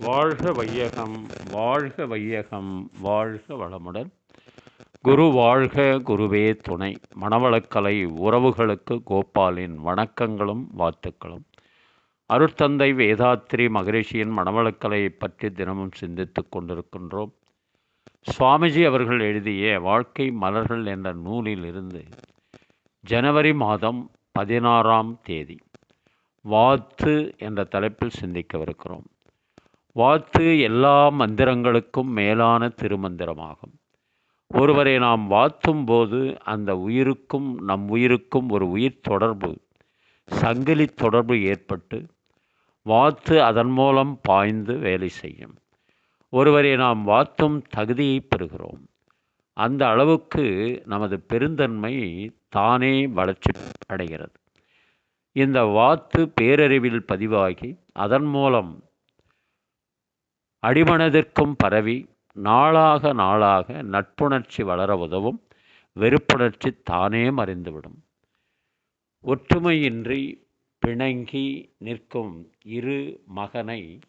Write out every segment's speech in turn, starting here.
வாழ்க வையகம் வாழ்க வையகம் வாழ்க வளமுடன். குரு வாழ்க குருவே துணை. மணவளக்கலை உறவுகளுக்கு கோபாலின் வணக்கங்களும் வாழ்த்துக்களும். அருட்தந்தை வேதாத்ரி மகரிஷியின் மணவளக்கலையை பற்றி தினமும் சிந்தித்துக் கொண்டிருக்கின்றோம். சுவாமிஜி அவர்கள் எழுதிய வாழ்க்கை மலர்கள் என்ற நூலில் இருந்து ஜனவரி மாதம் பதினாறாம் தேதி வாத்து என்ற தலைப்பில் சிந்திக்கவிருக்கிறோம். வாத்து எல்லா மந்திரங்களுக்கும் மேலான திருமந்திரமாகும். ஒருவரை நாம் வாத்தும் போது அந்த உயிருக்கும் நம் உயிருக்கும் ஒரு உயிர் தொடர்பு சங்கிலி தொடர்பு ஏற்பட்டு வாத்து அதன் மூலம் பாய்ந்து வேலை செய்யும். ஒருவரை நாம் வாத்தும் தகுதியை பெறுகிறோம். அந்த அளவுக்கு நமது பெருந்தன்மை தானே வளர்ச்சி அடைகிறது. இந்த வாத்து பேரறிவில் பதிவாகி அதன் மூலம் அடிமனதிற்கும் பரவி நாளாக நாளாக நட்புணர்ச்சி வளர உதவும் வெறுப்புணர்ச்சி தானே மறைந்துவிடும். ஒற்றுமையின்றி பிணங்கி நிற்கும் இரு மகனை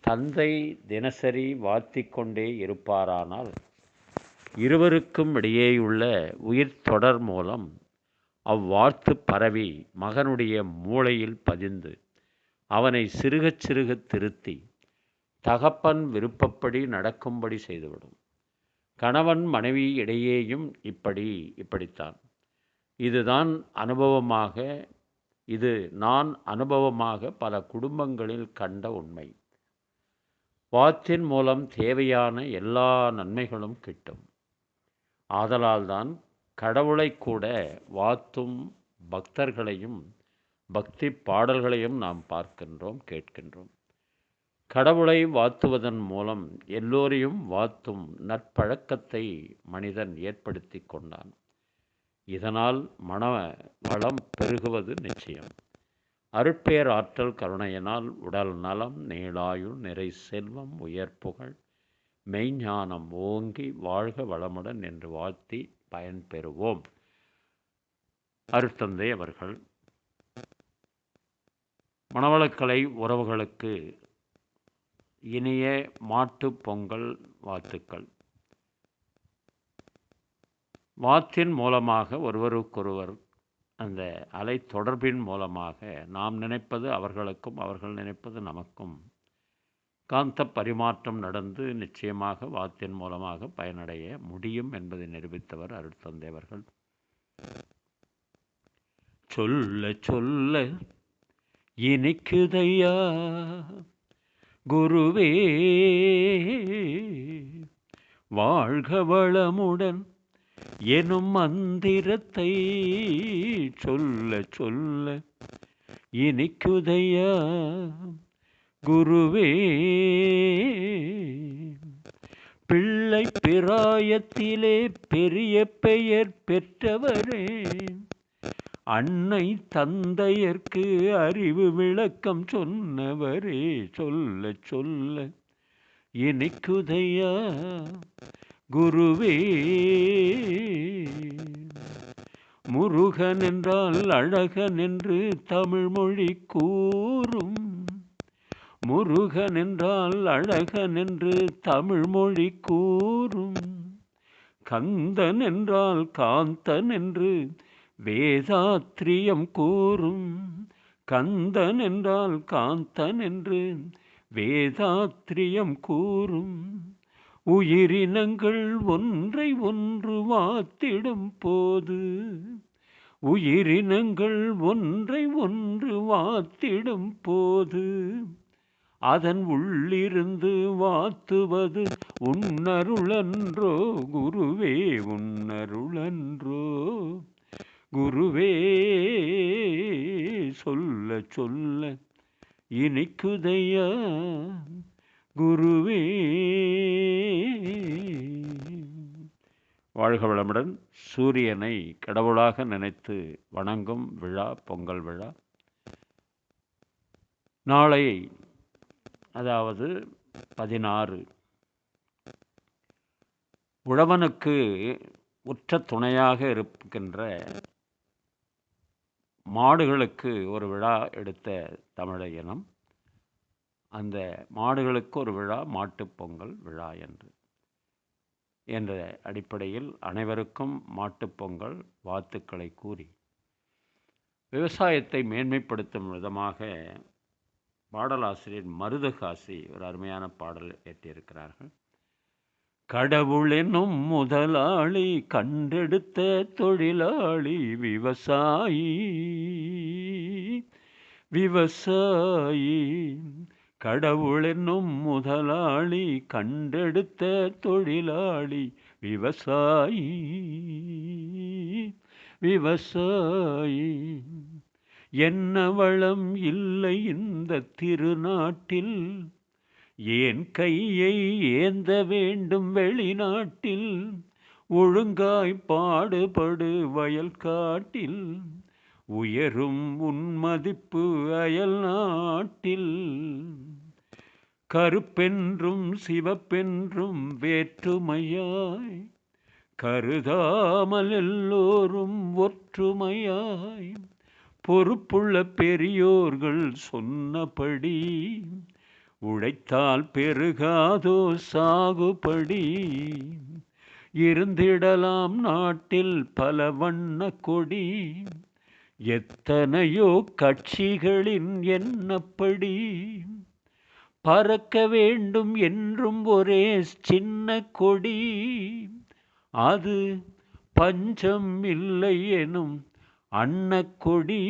தந்தை தினசரி வாத்திக் கொண்டே இருப்பாரானால் இருவருக்கும் இடையேயுள்ள உயிர் தொடர் மூலம் அவ்வார்த்து பரவி மகனுடைய மூளையில் பதிந்து அவனை சிறுகச் சிறுகத் திருத்தி தகப்பன் விருப்பப்படி நடக்கும்படி செய்துவிடும். கணவன் மனைவி இடையேயும் இப்படி இப்படித்தான். இதுதான் அனுபவமாக இது நான் அனுபவமாக பல குடும்பங்களில் கண்ட உண்மை. வாத்தின் மூலம் தேவையான எல்லா நன்மைகளும் கிட்டும். ஆதலால்தான் கடவுளை கூட வாத்தும் பக்தர்களையும் பக்தி பாடல்களையும் நாம் பார்க்கின்றோம் கேட்கின்றோம். கடவுளை வாத்துவதன் மூலம் எல்லோரையும் வாத்தும் நற்பழக்கத்தை மனிதன் ஏற்படுத்தி கொண்டான். இதனால் மன வளம் பெருகுவது நிச்சயம். அருட்பேர் ஆற்றல் கருணையினால் உடல் நலம் நீளாயுள் நிறை செல்வம் உயர் புகழ் மெய்ஞானம் ஓங்கி வாழ்க வளமுடன் என்று வாழ்த்தி பயன்பெறுவோம் அருட்தந்தை அவர்கள் மணவளக்கலை உறவுகளுக்கு இனிய மாட்டு பொங்கல் வாழ்த்துக்கள். வாத்தின் மூலமாக ஒருவருக்கொருவர் அந்த அலை தொடர்பின் மூலமாக நாம் நினைப்பது அவர்களுக்கும் அவர்கள் நினைப்பது நமக்கும் காந்த பரிமாற்றம் நடந்து நிச்சயமாக வாத்தின் மூலமாக பயனடைய முடியும் என்பதை நிரூபித்தவர் அருட்தந்தேவர்கள் சொல்ல சொல்ல இனிக்குதையா? குருவே வாழ்க வளமுடன் எனும் மந்திரத்தை சொல்ல சொல்ல இனிக்குதையா குருவே பிள்ளை பிராயத்திலே பெரிய பெயர் பெற்றவரே அன்னை தந்தையர்க்கு அறிவு விளக்கம் சொன்னவரே சொல்ல சொல்ல. இனிக்குதையா குருவே? முருகன் என்றால் அழகன் என்று தமிழ் மொழி கூறும். முருகன் என்றால் அழகன் என்று தமிழ் மொழி கூறும். கந்தன் என்றால் காந்தன் என்று வேதாத்ரியம் கூறும். கந்தன் என்றால் காந்தன் என்று வேதாத்திரியம் கூறும். உயிரினங்கள் ஒன்றை ஒன்று வாத்திடும் போது உயிரினங்கள் ஒன்றை ஒன்று வாத்திடும் போது அதன் உள்ளிருந்து வாத்துவது உன்னருளன்றோ குருவே உன்னருளன்றோ. குருவே சொல்ல சொல்ல இனிக்குதையா குருவே. வாழ்க வளமுடன் சூரியனை கடவுளாக நினைத்து வணங்கும் விழா பொங்கல் விழா. நாளை அதாவது பதினாறு உழவனுக்கு உற்ற துணையாக இருக்கின்ற மாடுகளுக்கு ஒரு விழா எடுத்த தமிழ இனம் அந்த மாடுகளுக்கு ஒரு விழா மாட்டுப் பொங்கல் விழா என்று. என்ற அடிப்படையில் அனைவருக்கும் மாட்டுப்பொங்கல் வாழ்த்துக்களை கூறி விவசாயத்தை மேன்மைப்படுத்தும் விதமாக பாடலாசிரியர் மருதகாசி ஒரு அருமையான பாடல் ஏற்றியிருக்கிறார்கள். கடவுள் என்னும் முதலாளி கண்டெடுத்த தொழிலாளி விவசாயி. விவசாயி. கடவுள் என்னும் முதலாளி கண்டெடுத்த தொழிலாளி விவசாயி. விவசாயி. என்ன வளம் இல்லை இந்த திருநாட்டில். ஏன் கையை ஏந்த வேண்டும் வெளிநாட்டில்? ஒழுங்காய் பாடுபடு வயல் காட்டில். உயரும் உன்மதிப்பு அயல் நாட்டில். கருப்பென்றும் சிவப்பென்றும் வேற்றுமையாய். கருதாமல் எல்லோரும் ஒற்றுமையாய். பொறுப்புள்ள பெரியோர்கள் சொன்னபடி உழைத்தால் பெருகாதோ சாகுபடி. இருந்திடலாம் நாட்டில் பல வண்ண கொடி. எத்தனையோ கட்சிகளின் எண்ணப்படி பறக்க வேண்டும் என்றும் ஒரே சின்ன கொடி. அது பஞ்சம் இல்லை எனும் அன்னக்கொடி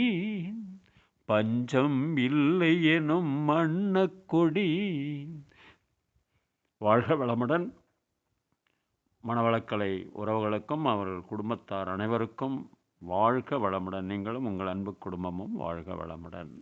பஞ்சம் இல்லை எனும் அன்னக்கொடி வாழ்க வளமுடன். மணவளக்கலை உறவுகளுக்கும் அவர்கள் குடும்பத்தார் அனைவருக்கும் வாழ்க வளமுடன். நீங்களும் உங்கள் அன்பு குடும்பமும் வாழ்க வளமுடன்.